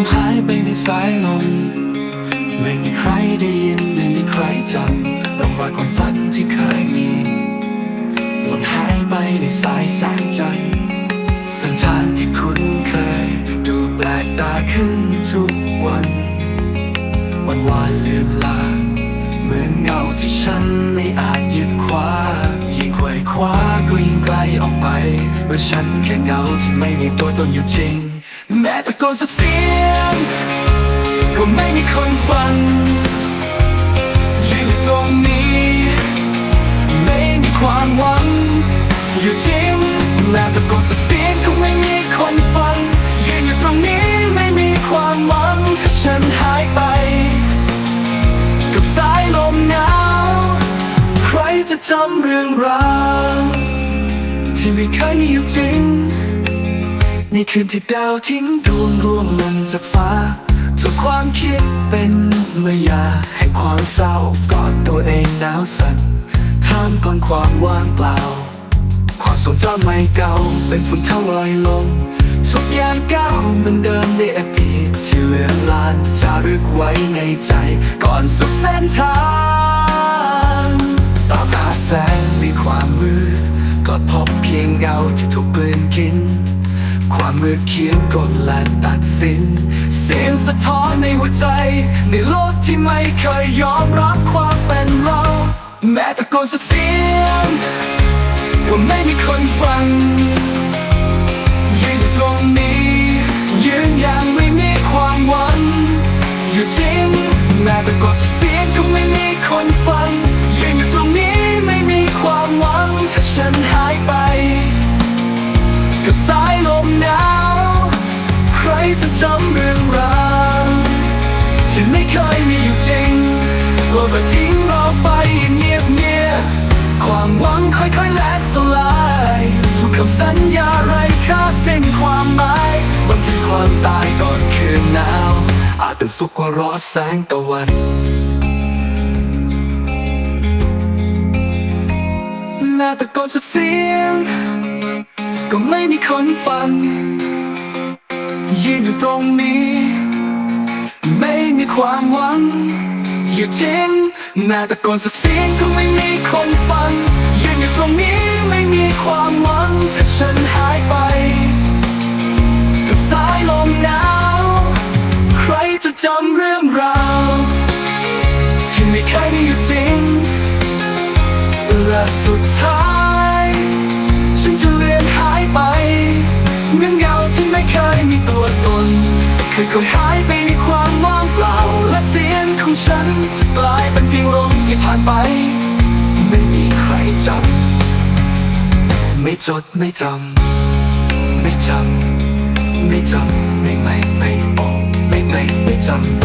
มหายไปในสายลม ไม่มีใครได้ยินไม่มีใครจำร่องรอยความฝันที่เคยมีหล่นหายไปในสายแสงจันทร์สัญชาติที่คุ้นเคย ดูแปลกตาขึ้นทุกวัน วันวานเลือนลางเหมือนเงาที่ฉันไม่อาจหยิบคว้ายิ่งไขว่คว้าก็ยิ่งไกลออกไปเมื่อฉันแค่เงาที่ไม่มีตัวตนอยู่จริง แม้ตะโกนสุดเสียง ก็ไม่มีคนฟังยืนอยู่ตรงนี้ ไม่มีความหวัง อยู่จริงแม้ตะโกนสุดเสียงก็ไม่มีคนฟังยืนอยู่ตรงนี้ไม่มีความหวังถ้าฉันหายไป กับสายลมหนาว ใครจะจำเรื่องราวที่ไม่เคยมีอยู่จริง ในคืนที่ดาวทิ้งดวงร่วงลงจากฟ้าจากความคิดเป็นเมื่อยาให้ความเศร้ากอดตัวเองหนาวสั่นท่ามกลางความว่างเปล่า ความทรงจำไม่เก่าเป็นฝุ่นเท่าลอยลงทุกอย่างเก่ามือนเดิมในอดีตที่เลือนลางจารึกไว้ในใจ ก่อนสุดเส้นทางต่อตาแสงในความมืดก็พบเพียงเงาที่ถูกกลืนกิน ความมืดเขียนกดและตัดสิน เสียงสะท้อนในหัวใจ ในโลกที่ไม่เคยยอมรับความเป็นเรา แม้ตะโกนสุดเสียงว่าไม่มีคนฟังยืนอยู่ตรงนี้ยืนอย่างไม่มีความหวังอยู่จริงแม้ตะโกนสเสียง ก็ทิ้งเราไปเงียบเงียบความหวังค่อยๆแลกสลายทุกคำสัญญาไร้ค่าสิ้นความหมายบางทีความตายก่อนคืนหนาว อาจเป็นสุขกว่ารอแสงตะวันแม้ตะโกนสุดเสียง ก็ไม่มีคนฟังยืนอยู่ตรงนี้ ไม่มีความหวัง อยู่จริงแม้ตะโกนสเสียงก็ไม่มีคนฟังยืนอยู่ตรงนี้ไม่มีความหวังถ้าฉันหายไปกับสายลมหนาว ใครจะจำเรื่องราวที่ไม่เคยมีอยู่จริง และสุดท้าย ฉันจะเลือนหายไปเหมือนเงาที่ไม่เคยมีตัวตนค่อยๆหายไป มันจะกลายเป็นเพียงลมที่ผ่านไป ไม่มีใครจำไม่จดไม่จำไม่จำไม่จำไม่ไม่ไม่บอกไม่ไม่ไม่จำ